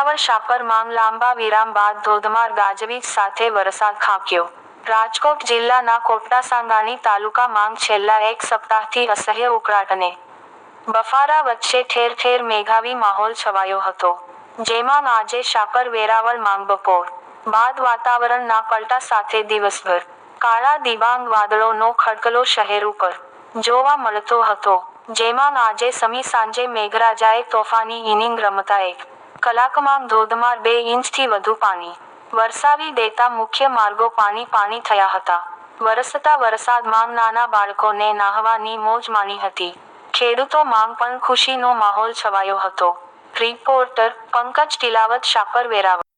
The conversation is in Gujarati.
વેરાવળ શાપરમાં લાંબા વિરામ બાદ ધોધમાર ગાજવીજ સાથે વરસાદ ખાબક્યો. રાજકોટ જિલ્લાના કોટાસાંગાની તાલુકા માંગ છેલ્લા એક સપ્તાહથી અસહ્ય ઉકળાટ બફારા વચ્ચે ઠેર ઠેર મેઘાવી માહોલ છવાયો હતો. જેમાં આજે શાપર વેરાવળ માંગ બપોર. બાદ વાતાવરણના પલટા સાથે દિવસભર. કાળા દિબાંગ વાદળોનો ખડકલો શહેર ઉપર. જોવા મળતો હતો. જેમાં આજે સમી સાંજે મેઘરાજાએ તોફાની ઇનિંગ રમતા એક કલાકમાં ધોધમાર બે ઇંચથી વધુ પાણી. વરસાવી દેતા મુખ્ય માર્ગો પાણી પાણી થયા હતા. વરસતા વરસાદમાં નાના બાળકોને નાહવાની મોજ માણી હતી. ખેડૂતો માંગ પણ ખુશીનો માહોલ છવાયો હતો. રિપોર્ટર પંકજ ટીલાવત શાપર વેરાવળ.